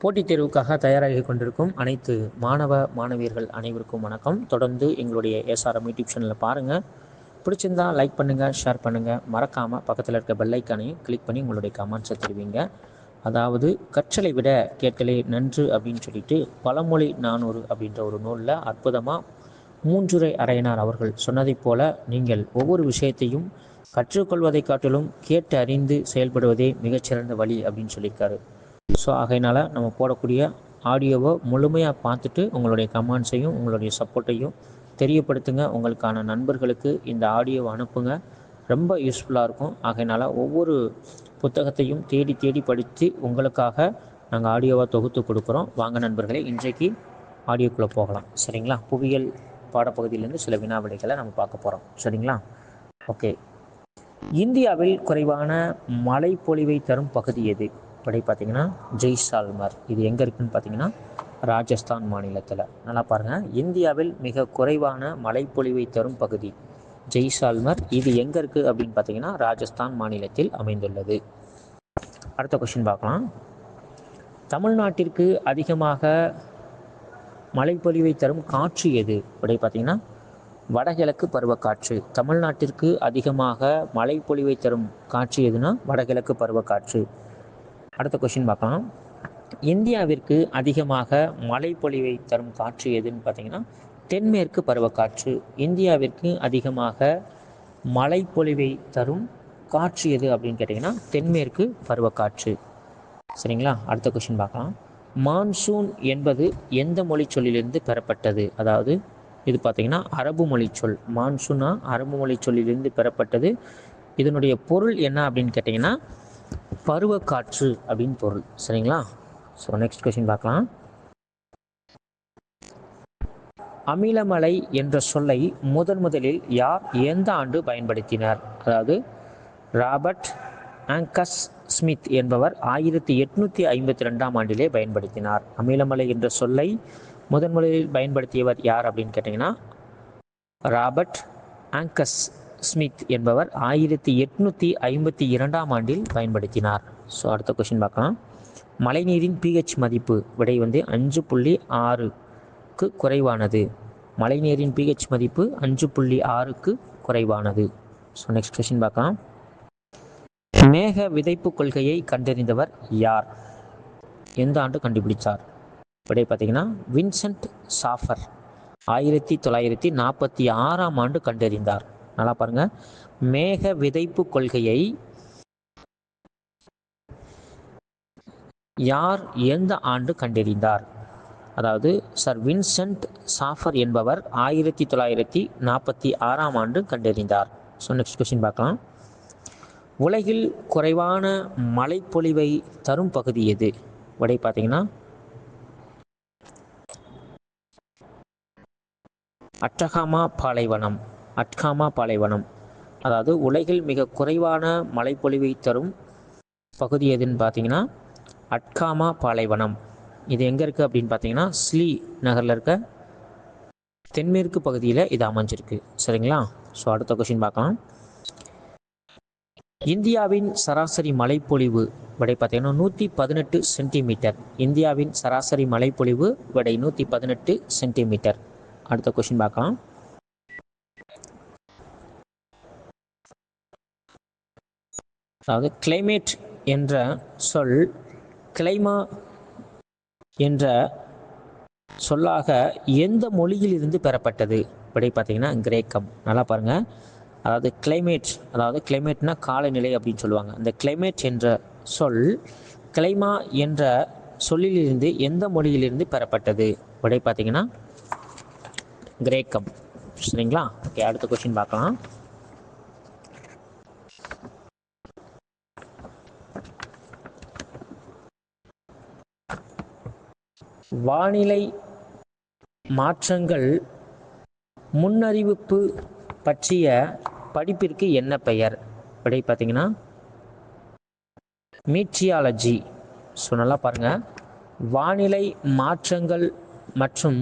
போட்டித் தேர்வுக்காக தயாராகி கொண்டிருக்கும் அனைத்து மாணவ மாணவியர்கள் அனைவருக்கும் வணக்கம். தொடர்ந்து எங்களுடைய எஸ்ஆர்எம் யூடியூப் சேனலில் பாருங்கள் பிடிச்சிருந்தா லைக் பண்ணுங்கள் ஷேர் பண்ணுங்கள் மறக்காமல் பக்கத்தில் இருக்க பெல்லைக்கானையும் கிளிக் பண்ணி உங்களுடைய கமெண்ட்ஸை தெரிவிங்க. அதாவது கற்றலை விட கேட்கலே நன்று அப்படின்னு சொல்லிட்டு பழமொழி நானூறு அப்படின்ற ஒரு நூலில் அற்புதமாக மூன்றுரை அறையினார் அவர்கள். சொன்னதைப் போல நீங்கள் ஒவ்வொரு விஷயத்தையும் கற்றுக்கொள்வதை காட்டிலும் கேட்டு அறிந்து செயல்படுவதே மிகச்சிறந்த வழி அப்படின்னு சொல்லியிருக்காரு. ஸோ ஆகையினால நம்ம போடக்கூடிய ஆடியோவை முழுமையாக பார்த்துட்டு உங்களுடைய கமெண்ட்ஸையும் உங்களுடைய சப்போர்ட்டையும் தெரியப்படுத்துங்க. உங்களுக்கான நண்பர்களுக்கு இந்த ஆடியோவை அனுப்புங்க. ரொம்ப யூஸ்ஃபுல்லாக இருக்கும். ஆகையினால ஒவ்வொரு புத்தகத்தையும் தேடி தேடி படித்து உங்களுக்காக நாங்கள் ஆடியோவாக தொகுத்து கொடுக்குறோம். வாங்க நண்பர்களே இன்றைக்கு ஆடியோக்குள்ளே போகலாம். சரிங்களா? புவியியல் பாடப்பகுதியிலேருந்து சில வினா விடைகளை நம்ம பார்க்க போகிறோம் சரிங்களா? ஓகே இந்தியாவில் குறைவான மழைப்பொழிவை தரும் பகுதி எது? இப்படி பார்த்தீங்கன்னா ஜெய்சால்மர். இது எங்கே இருக்குன்னு பார்த்தீங்கன்னா ராஜஸ்தான் மாநிலத்தில். நல்லா பாருங்கள் இந்தியாவில் மிக குறைவான மழைப்பொழிவை தரும் பகுதி ஜெய்சால்மர். இது எங்கே இருக்குது அப்படின்னு பார்த்தீங்கன்னா ராஜஸ்தான் மாநிலத்தில் அமைந்துள்ளது. அடுத்த கொஷின் பார்க்கலாம். தமிழ்நாட்டிற்கு அதிகமாக மழைப்பொழிவை தரும் காற்று எது? அப்படி பார்த்தீங்கன்னா வடகிழக்கு பருவக்காற்று. தமிழ்நாட்டிற்கு அதிகமாக மழைப்பொழிவை தரும் காற்று எதுனா வடகிழக்கு பருவக்காற்று. அடுத்த கொஷின் பார்க்கலாம். இந்தியாவிற்கு அதிகமாக மழைப்பொழிவை தரும் காற்று எதுன்னு பார்த்தீங்கன்னா தென்மேற்கு பருவக்காற்று. இந்தியாவிற்கு அதிகமாக மழைப்பொழிவை தரும் காற்று எது அப்படின்னு கேட்டிங்கன்னா தென்மேற்கு பருவக்காற்று. சரிங்களா? அடுத்த கொஷின் பார்க்கலாம். மான்சூன் என்பது எந்த மொழி சொல்லிலிருந்து பெறப்பட்டது? அதாவது இது பார்த்தீங்கன்னா அரபு மொழி சொல். மான்சூனா அரபு மொழி சொல்லிலிருந்து பெறப்பட்டது. இதனுடைய பொருள் என்ன அப்படின்னு கேட்டிங்கன்னா பருவக்காற்று அப்படின்னு பொருள். சரிங்களா? ஸோ நெக்ஸ்ட் கொஸ்டின் பார்க்கலாம். அமிலமலை என்ற சொல்லை முதன் முதலில் யார் எந்த ஆண்டு பயன்படுத்தினார்? அதாவது ராபர்ட் ஆங்கஸ் ஸ்மித் என்பவர் ஆயிரத்தி எட்நூற்றி ஐம்பத்தி ரெண்டாம் ஆண்டிலே பயன்படுத்தினார். அமிலமலை என்ற சொல்லை முதன்முறையில் பயன்படுத்தியவர் யார் அப்படின்னு கேட்டிங்கன்னா ராபர்ட் ஆங்கஸ் ஸ்மித் என்பவர் ஆயிரத்தி எட்நூற்றி ஐம்பத்தி இரண்டாம் ஆண்டில் பயன்படுத்தினார். ஸோ அடுத்த கொஷின் பார்க்கலாம். மழைநீரின் பிஹெச் மதிப்பு விடை வந்து அஞ்சு புள்ளி ஆறுக்கு குறைவானது. மழைநீரின் பிஹெச் மதிப்பு அஞ்சு புள்ளி ஆறுக்கு குறைவானது. ஸோ நெக்ஸ்ட் கொஷின் பார்க்கலாம். மேக விதைப்பு கொள்கையை கண்டறிந்தவர் யார்? எந்த ஆண்டு கண்டுபிடிச்சார்? விடை பார்த்தீங்கன்னா வின்சென்ட் சாஃபர் ஆயிரத்தி தொள்ளாயிரத்தி நாற்பத்தி ஆறாம் ஆண்டு கண்டறிந்தார். நல்லா பாருங்க. மேக விதைப்பு கொள்கையை யார் எந்த ஆண்டு கண்டறிந்தார்? அதாவது சர் வின்சென்ட் சாஃபர் என்பவர் ஆயிரத்தி தொள்ளாயிரத்தி நாற்பத்தி ஆறாம் ஆண்டு கண்டறிந்தார். ஸோ நெக்ஸ்ட் கொஸ்டின் பார்க்கலாம். உலகில் குறைவான மழைப்பொழிவை தரும் பகுதி எது? விடை பார்த்தீங்கன்னா அட்டகாமா பாலைவனம் அட்காமா பாலைவனம். அதாவது உலகில் மிக குறைவான மழைப்பொழிவை தரும் பகுதி எதுன்னு பார்த்தீங்கன்னா அட்காமா பாலைவனம். இது எங்கே இருக்குது அப்படின்னு பார்த்தீங்கன்னா ஸ்லீ நகரில் இருக்க தென்மேற்கு பகுதியில் இது அமைஞ்சிருக்கு. சரிங்களா? ஸோ அடுத்த கொஷின் பார்க்கலாம். இந்தியாவின் சராசரி மழைப்பொழிவு விடை பார்த்தீங்கன்னா நூற்றி பதினெட்டு சென்டிமீட்டர். இந்தியாவின் சராசரி மழைப்பொழிவு விடை நூற்றி பதினெட்டு சென்டிமீட்டர். அடுத்த கொஷின் பார்க்கலாம். அதாவது கிளைமேட் என்ற சொல் கிளைமா என்ற சொல்லாக எந்த மொழியிலிருந்து பெறப்பட்டது? விடை பார்த்தீங்கன்னா கிரேக்கம். நல்லா பாருங்கள் அதாவது கிளைமேட் அதாவது கிளைமேட்னா காலநிலை அப்படின்னு சொல்லுவாங்க. அந்த கிளைமேட் என்ற சொல் கிளைமா என்ற சொல்லிலிருந்து எந்த மொழியிலிருந்து பெறப்பட்டது? உடை பார்த்தீங்கன்னா கிரேக்கம். சரிங்களா? ஓகே அடுத்த கொஸ்டின் பார்க்கலாம். வானிலை மாற்றங்கள் முன்னறிவிப்பு பற்றிய படிப்பிற்கு என்ன பெயர்? விடை பார்த்தீங்கன்னா மீட்சியாலஜி. ஸோ நல்லா பாருங்கள் வானிலை மாற்றங்கள் மற்றும்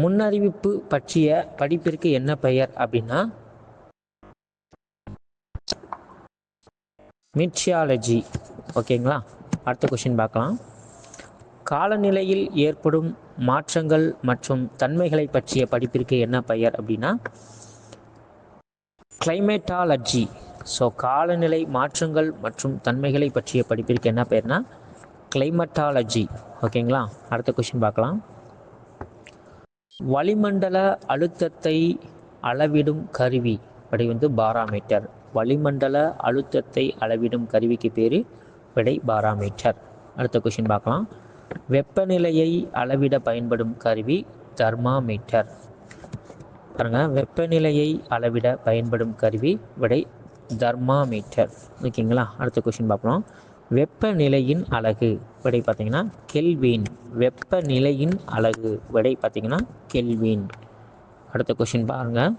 முன்னறிவிப்பு பற்றிய படிப்பிற்கு என்ன பெயர் அப்படின்னா மீட்சியாலஜி. ஓகேங்களா? அடுத்த கொஷின் பார்க்கலாம். காலநிலையில் ஏற்படும் மாற்றங்கள் மற்றும் தன்மைகளை பற்றிய படிப்பிற்கு என்ன பெயர் அப்படின்னா? கிளைமேட்டாலஜி ஸோ காலநிலை மாற்றங்கள் மற்றும் தன்மைகளை பற்றிய படிப்பிற்கு என்ன பெயர்னா? கிளைமட்டாலஜி ஓகேங்களா அடுத்த கொஷின் பார்க்கலாம். வளிமண்டல அழுத்தத்தை அளவிடும் கருவி. விடை வந்து பாராமீட்டர் வளிமண்டல அழுத்தத்தை அளவிடும் கருவிக்கு பேர் விடை பாராமீட்டர் அடுத்த கொஷின் பார்க்கலாம். வெப்பநிலையை அளவிட பயன்படும் கருவி தெர்மாமீட்டர். பாருங்க வெப்பநிலையை அளவிட பயன்படும் கருவி விடை தெர்மாமீட்டர். ஓகேங்களா? அடுத்த கொஷின் பார்க்கலாம். வெப்பநிலையின் அழகு விடை பார்த்தீங்கன்னா கெல்வின். வெப்பநிலையின் அழகு விடை பார்த்தீங்கன்னா கெல்வின். அடுத்த கொஷின் பாருங்க.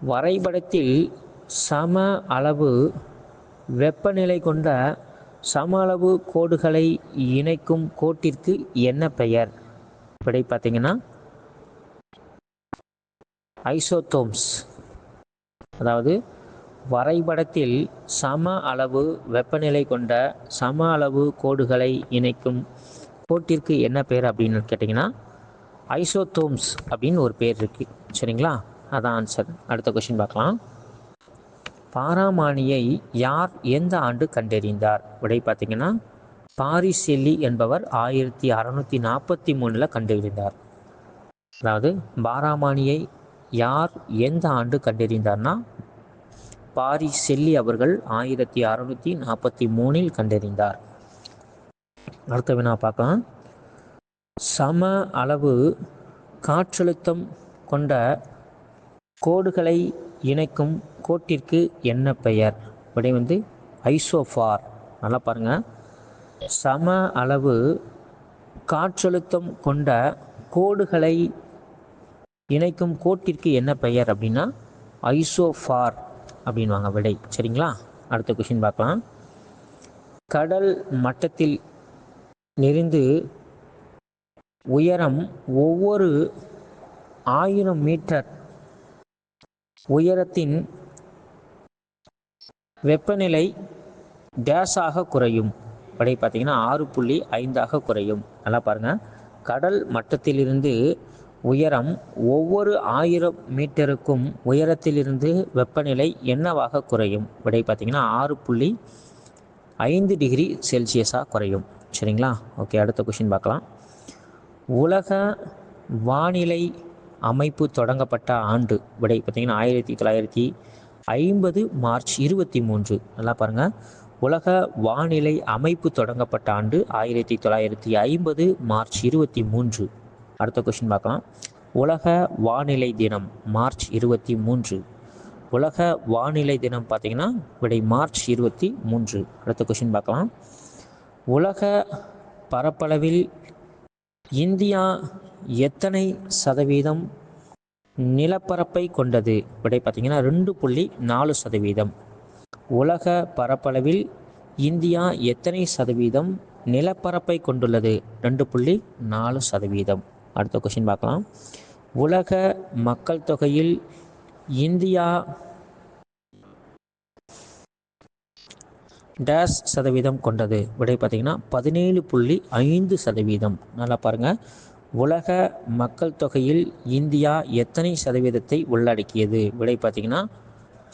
வரைபடத்தில் சம அளவு வெப்பநிலை கொண்ட சம அளவு கோடுகளை இணைக்கும் கோட்டிற்கு என்ன பெயர்? இப்படி பார்த்தீங்கன்னா ஐசோதோம்ஸ். அதாவது வரைபடத்தில் சம அளவு வெப்பநிலை கொண்ட சம அளவு கோடுகளை இணைக்கும் கோட்டிற்கு என்ன பேர் அப்படின்னு கேட்டிங்கன்னா ஐசோதோம்ஸ் அப்படின்னு ஒரு பேர் இருக்குது சரிங்களா? அதான் ஆன்சர் அடுத்த கொஷின் பார்க்கலாம். பாராமானியை யார் எந்த ஆண்டு கண்டறிந்தார்? விடை பார்த்தீங்கன்னா பாரிசெல்லி என்பவர் ஆயிரத்தி அறநூற்றி நாற்பத்தி மூணில் கண்டறிந்தார். அதாவது பாராமானியை யார் எந்த ஆண்டு கண்டறிந்தார்னா பாரிசெல்லி அவர்கள் ஆயிரத்தி அறநூற்றி நாற்பத்தி மூணில் கண்டறிந்தார். அடுத்த வினா பார்க்கலாம். சம அளவு காற்றழுத்தம் கொண்ட கோடுகளை இணைக்கும் கோட்டிற்கு என்ன பெயர்? விடை வந்து ஐசோஃபார். நல்லா பாருங்கள் சம அளவு காற்றழுத்தம் கொண்ட கோடுகளை இணைக்கும் கோட்டிற்கு என்ன பெயர் அப்படின்னா ஐசோஃபார் அப்படின்வாங்க விடை. சரிங்களா? அடுத்த கொஷின் பார்க்கலாம். கடல் மட்டத்தில் நெறிந்து உயரம் ஒவ்வொரு ஆயிரம் மீட்டர் உயரத்தின் வெப்பநிலை டேஸாக குறையும். படை பார்த்தீங்கன்னா ஆறு புள்ளி ஐந்தாக குறையும். நல்லா பாருங்கள் கடல் மட்டத்திலிருந்து உயரம் ஒவ்வொரு ஆயிரம் மீட்டருக்கும் உயரத்திலிருந்து வெப்பநிலை என்னவாக குறையும்? விடை பார்த்தீங்கன்னா ஆறு புள்ளி ஐந்து டிகிரி செல்சியஸாக குறையும். சரிங்களா? ஓகே அடுத்த கொஷின் பார்க்கலாம். உலக வானிலை அமைப்பு தொடங்கப்பட்ட ஆண்டு. விடை பார்த்திங்கன்னா ஆயிரத்தி தொள்ளாயிரத்தி ஐம்பது மார்ச் இருபத்தி மூன்று. நல்லா பாருங்கள் உலக வானிலை அமைப்பு தொடங்கப்பட்ட ஆண்டு ஆயிரத்தி தொள்ளாயிரத்தி ஐம்பது மார்ச் இருபத்தி மூன்று. அடுத்த கொஷின் பார்க்கலாம். உலக வானிலை தினம் மார்ச் இருபத்தி மூன்று. உலக வானிலை தினம் பார்த்திங்கன்னா விடை மார்ச் இருபத்தி மூன்று. அடுத்த கொஷின் பார்க்கலாம். உலக பரப்பளவில் இந்தியா எத்தனை சதவீதம் நிலப்பரப்பை கொண்டது? விடை பார்த்தீங்கன்னா ரெண்டு புள்ளி நாலு சதவீதம். உலக பரப்பளவில் இந்தியா எத்தனை சதவீதம் நிலப்பரப்பை கொண்டுள்ளது? ரெண்டு புள்ளி நாலு சதவீதம். அடுத்த கொஷின் பார்க்கலாம். உலக மக்கள் தொகையில் இந்தியா டேஸ் சதவீதம் கொண்டது. விடை பார்த்தீங்கன்னா பதினேழு புள்ளி ஐந்து சதவீதம். நல்லா பாருங்கள் உலக மக்கள் தொகையில் இந்தியா எத்தனை சதவீதத்தை உள்ளடக்கியது? விடை பார்த்தீங்கன்னா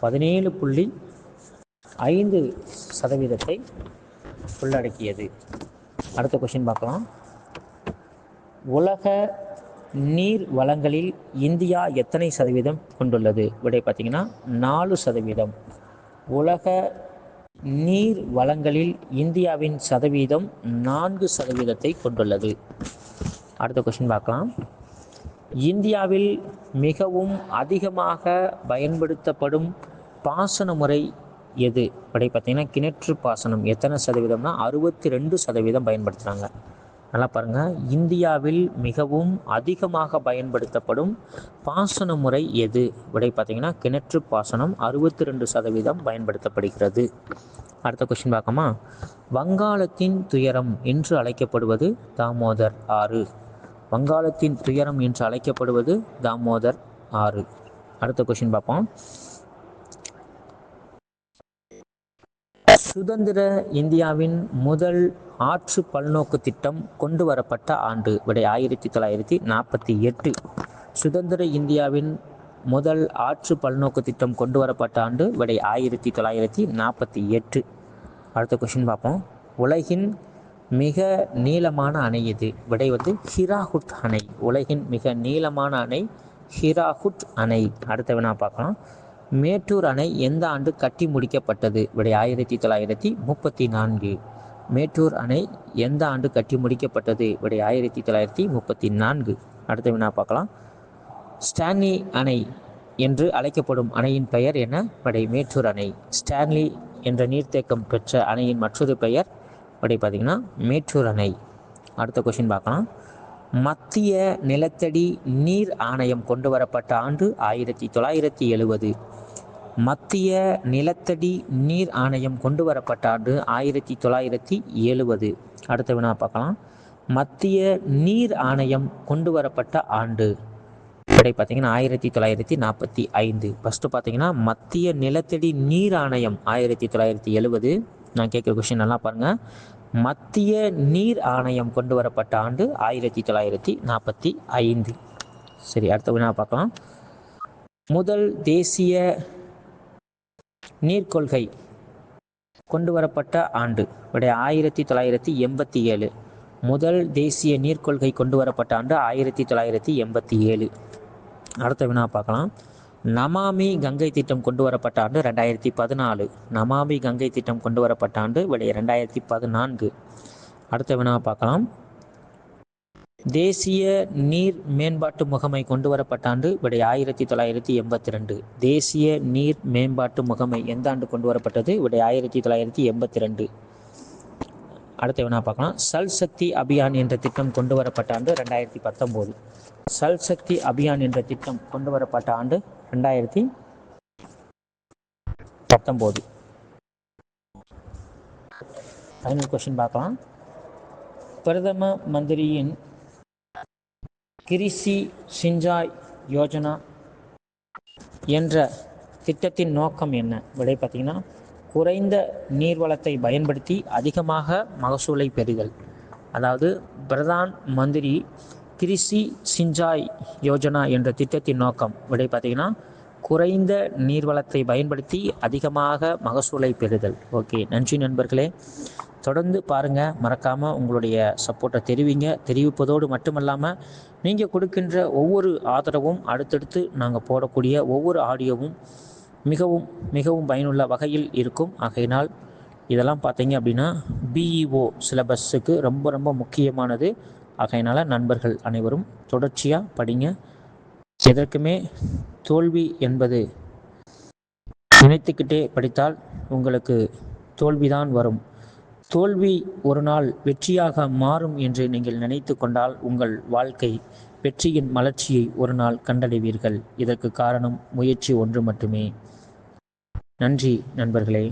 பதினேழு புள்ளி ஐந்து சதவீதத்தை உள்ளடக்கியது. அடுத்த கொஷின் பார்க்கலாம். உலக நீர் வளங்களில் இந்தியா எத்தனை சதவீதம் கொண்டுள்ளது? விடை பார்த்தீங்கன்னா நாலு சதவீதம். உலக நீர் வளங்களில் இந்தியாவின் சதவீதம் நான்கு சதவீதத்தை கொண்டுள்ளது. அடுத்த கொஷின் பார்க்கலாம். இந்தியாவில் மிகவும் அதிகமாக பயன்படுத்தப்படும் பாசன முறை எது? அப்படி பார்த்தீங்கன்னா கிணற்று பாசனம் எத்தனை சதவீதம்னா அறுபத்தி ரெண்டு சதவீதம் பயன்படுத்துகிறாங்க நல்லா பாருங்கள் இந்தியாவில் மிகவும் அதிகமாக பயன்படுத்தப்படும் பாசன முறை எது? விடை பார்த்தீங்கன்னா கிணற்று பாசனம் அறுபத்தி ரெண்டு சதவீதம் பயன்படுத்தப்படுகிறது. அடுத்த கொஸ்டின் பார்க்கமா வங்காளத்தின் துயரம் என்று அழைக்கப்படுவது தாமோதர் ஆறு. வங்காளத்தின் துயரம் என்று அழைக்கப்படுவது தாமோதர் ஆறு. அடுத்த கொஷின் பார்ப்போம். சுதந்திர இந்தியாவின் முதல் ஆற்று பல்நோக்கு திட்டம் கொண்டு வரப்பட்ட ஆண்டு விடை ஆயிரத்தி தொள்ளாயிரத்தி நாற்பத்தி எட்டு. சுதந்திர இந்தியாவின் முதல் ஆற்று பல்நோக்கு திட்டம் கொண்டு வரப்பட்ட ஆண்டு விடை ஆயிரத்தி தொள்ளாயிரத்தி நாற்பத்தி எட்டு. அடுத்த கொஷின் பார்ப்போம். உலகின் மிக நீளமான அணை இது. விடை வந்து ஹிராகுட் அணை. உலகின் மிக நீளமான அணை ஹிராகுட் அணை. அடுத்த வினா பார்க்கலாம். மேட்டூர் அணை எந்த ஆண்டு கட்டி முடிக்கப்பட்டது? விடை ஆயிரத்தி தொள்ளாயிரத்தி முப்பத்தி நான்கு. மேட்டூர் அணை எந்த ஆண்டு கட்டி முடிக்கப்பட்டது? விடை ஆயிரத்தி தொள்ளாயிரத்தி முப்பத்தி நான்கு. அடுத்த வினா பார்க்கலாம். ஸ்டான்லி அணை என்று அழைக்கப்படும் அணையின் பெயர் என விடை மேட்டூர் அணை. ஸ்டான்லி என்ற நீர்த்தேக்கம் பெற்ற அணையின் மற்றொரு பெயர் அப்படி பார்த்திங்கன்னா மேட்டூர் அணை. அடுத்த கொஷின் பார்க்கலாம். மத்திய நிலத்தடி நீர் ஆணையம் கொண்டு வரப்பட்ட ஆண்டு ஆயிரத்தி தொள்ளாயிரத்தி எழுவது மத்திய நிலத்தடி நீர் ஆணையம் கொண்டு வரப்பட்ட ஆண்டு ஆயிரத்தி தொள்ளாயிரத்தி எழுவது அடுத்த வினா பார்க்கலாம். மத்திய நீர் ஆணையம் கொண்டு வரப்பட்ட ஆண்டு. இப்படி பார்த்தீங்கன்னா ஆயிரத்தி தொள்ளாயிரத்தி நாற்பத்தி ஐந்து. ஃபஸ்ட்டு பார்த்தீங்கன்னா மத்திய நிலத்தடி நீர் ஆணையம் ஆயிரத்தி தொள்ளாயிரத்தி எழுவது நான் கேட்குற கொஷின் நல்லா பாருங்கள் மத்திய நீர் ஆணையம் கொண்டு வரப்பட்ட ஆண்டு ஆயிரத்தி தொள்ளாயிரத்தி நாற்பத்தி ஐந்து. சரி அடுத்த வினா பார்க்கலாம். முதல் தேசிய நீர்க்கொள்கை கொண்டு வரப்பட்ட ஆண்டு உடைய ஆயிரத்தி தொள்ளாயிரத்தி எண்பத்தி ஏழு. முதல் தேசிய நீர்க்கொள்கை கொண்டு வரப்பட்ட ஆண்டு ஆயிரத்தி தொள்ளாயிரத்தி எண்பத்தி ஏழு. அடுத்த வினா பார்க்கலாம். நமாமி கங்கை திட்டம் கொண்டு வரப்பட்ட ஆண்டு ரெண்டாயிரத்தி பதினாலு. நமாமி கங்கை திட்டம் கொண்டு வரப்பட்ட ஆண்டு விடைய ரெண்டாயிரத்தி பதினான்கு. அடுத்த வினா பார்க்கலாம். தேசிய நீர் மேம்பாட்டு முகமை கொண்டு வரப்பட்ட ஆண்டு விடை ஆயிரத்தி தொள்ளாயிரத்தி எண்பத்தி ரெண்டு தேசிய நீர் மேம்பாட்டு முகமை எந்த ஆண்டு கொண்டு வரப்பட்டது? விடை ஆயிரத்தி தொள்ளாயிரத்தி எண்பத்தி ரெண்டு அடுத்த வேணா பார்க்கலாம். சல் சக்தி அபியான் என்ற திட்டம் கொண்டு வரப்பட்ட ஆண்டு ரெண்டாயிரத்தி பத்தொம்போது. சல் சக்தி அபியான் என்ற திட்டம் கொண்டு வரப்பட்ட ஆண்டு ரெண்டாயிரத்தி பத்தொம்போது. ஃபைனல் கொஸ்டின் பார்க்கலாம். பிரதம மந்திரியின் கிரிசி சிஞ்சாய் யோஜனா என்ற திட்டத்தின் நோக்கம் என்ன? விடை பார்த்தீங்கன்னா குறைந்த நீர்வளத்தை பயன்படுத்தி அதிகமாக மகசூலை பெறுதல். அதாவது பிரதான் மந்திரி கிரிசி சிஞ்சாய் யோஜனா என்ற திட்டத்தின் நோக்கம். விடை பார்த்தீங்கன்னா குறைந்த நீர்வளத்தை பயன்படுத்தி அதிகமாக மகசூலை பெறுதல். ஓகே நன்றி நண்பர்களே. தொடர்ந்து பாருங்கள் மறக்காமல் உங்களுடைய சப்போர்ட்டை தெரிவிங்க. தெரிவிப்பதோடு மட்டுமல்லாமல் நீங்கள் கொடுக்கின்ற ஒவ்வொரு ஆதரவும் அடுத்தடுத்து நாங்கள் போடக்கூடிய ஒவ்வொரு ஆடியோவும் மிகவும் மிகவும் பயனுள்ள வகையில் இருக்கும். ஆகையினால் இதெல்லாம் பார்த்தீங்க அப்படின்னா பிஇஓ சிலபஸுக்கு ரொம்ப ரொம்ப முக்கியமானது. ஆகையினால் நண்பர்கள் அனைவரும் தொடர்ச்சியாக படிங்க. எதற்குமே தோல்வி என்பது நினைத்துக்கிட்டே படித்தால் உங்களுக்கு தோல்விதான் வரும். தோல்வி ஒரு நாள் வெற்றியாக மாறும் என்று நீங்கள் நினைத்து கொண்டால் உங்கள் வாழ்க்கை வெற்றியின் மலர்ச்சியை ஒரு நாள் கண்டடைவீர்கள். இதற்கு காரணம் முயற்சி ஒன்று மட்டுமே. நன்றி நண்பர்களே.